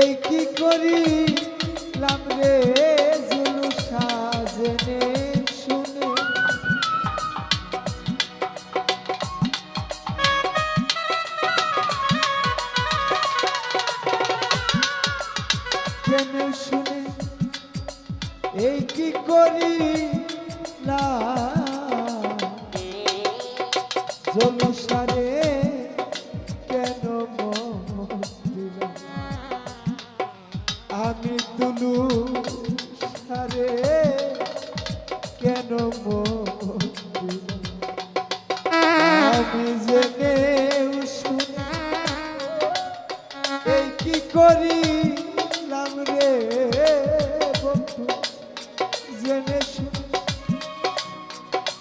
এই কি করিলাম রে জুলু সাজনে শুনে। কেন শুনে? এই কি করিলাম জলু সারে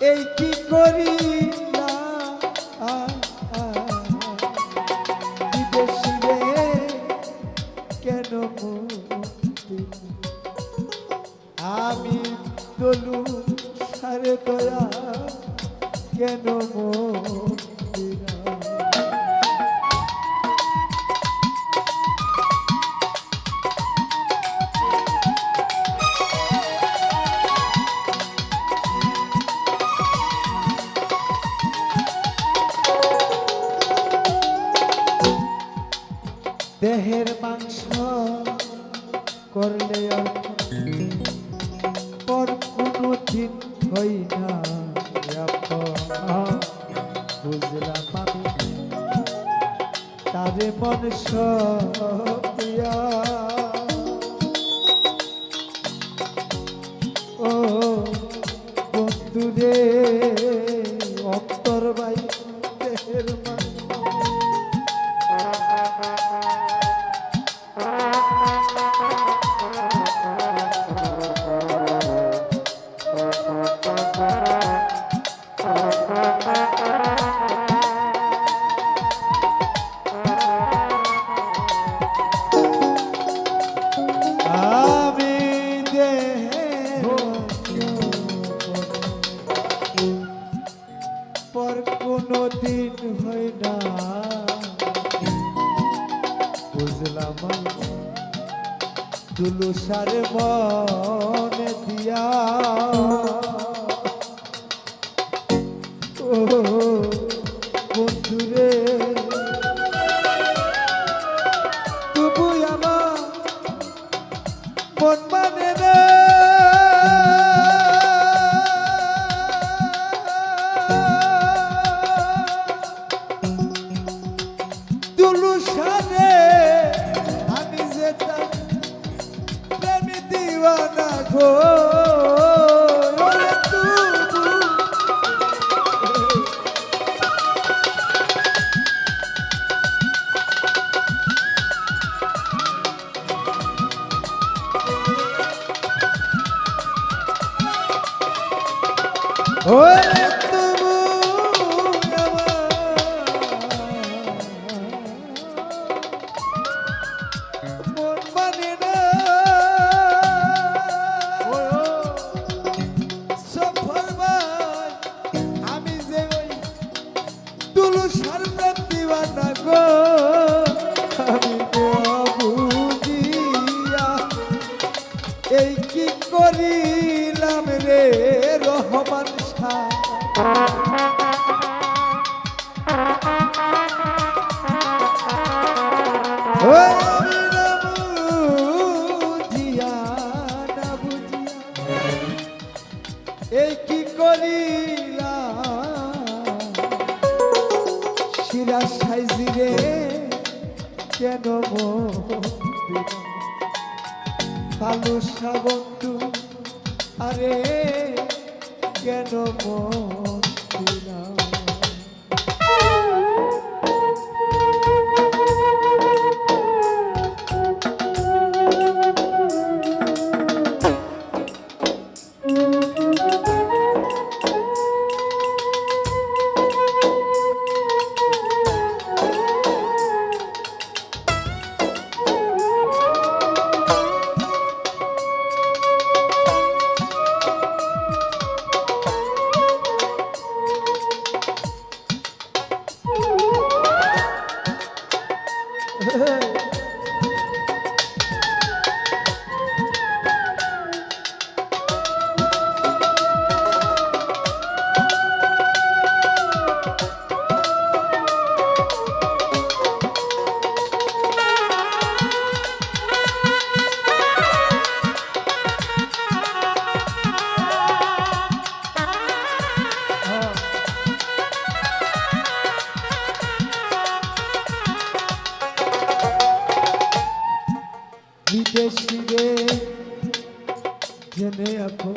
এই কি করিলাম বুঝলাম আমি তারে মন প্রিয়া ও বন্ধু দুলু সারে মনে দিয়া। ও বন্ধুরে তবু আমার মন মানে না দিওয়ানা গো ওরে এই কি করিলাম রে রহমান শাহ? এই কি করিলাম? শিরা সাইজি রে কেন কালু বন্ধু। আরে কেন মন বিদেশিরে জেনে এখন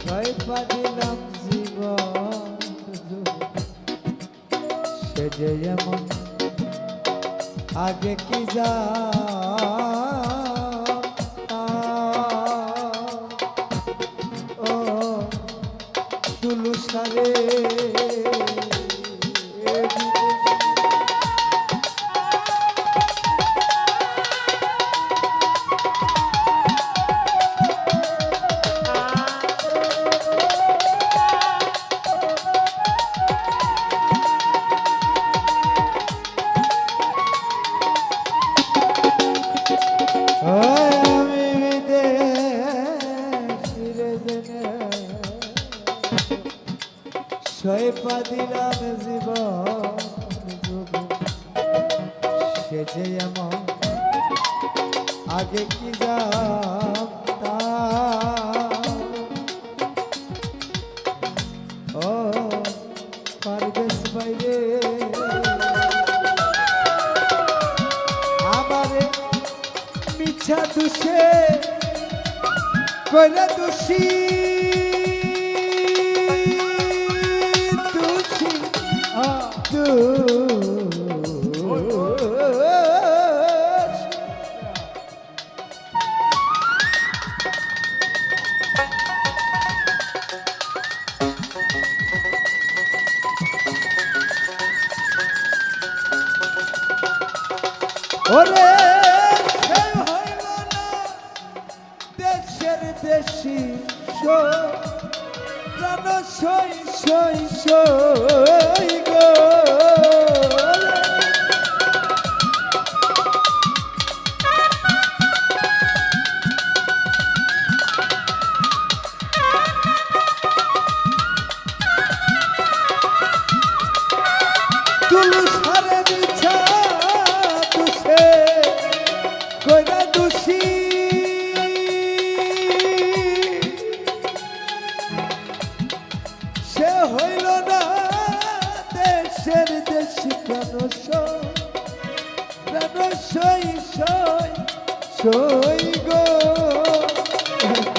ছয় পাদিলাম জীবন। সে যে এমন আগে কি যা জেনে সৈপা দিলাম জীবন। সে যে এমন, আগে কি ও, পারবেশ বাইরে আমারে মিছা দুষে দোষী দোষী দোষ ওরে দেশি প্রাণ সই সই সই গো।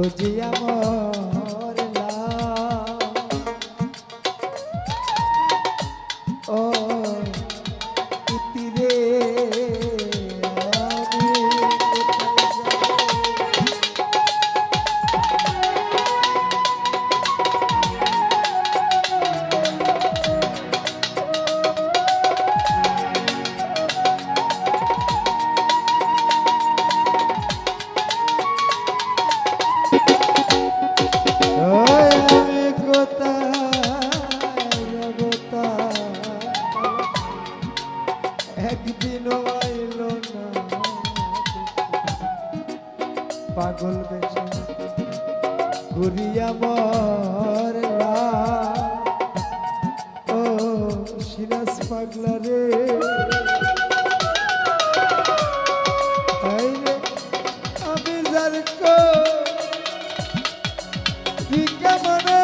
খুঁজি আমার ঘুরিয়া মরলা ও সিরাজ পাগলা রে। আমি যার ভিক্ষা মনে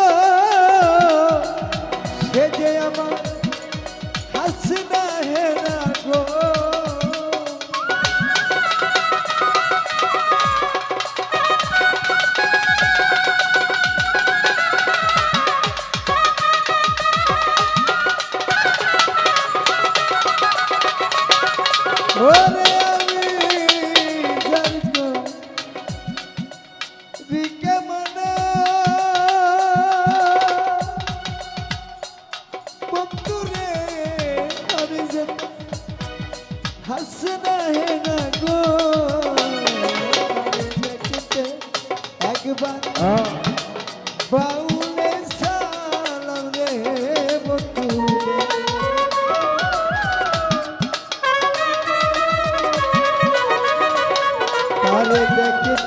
ও, সে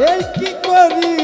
এই কি করিলাম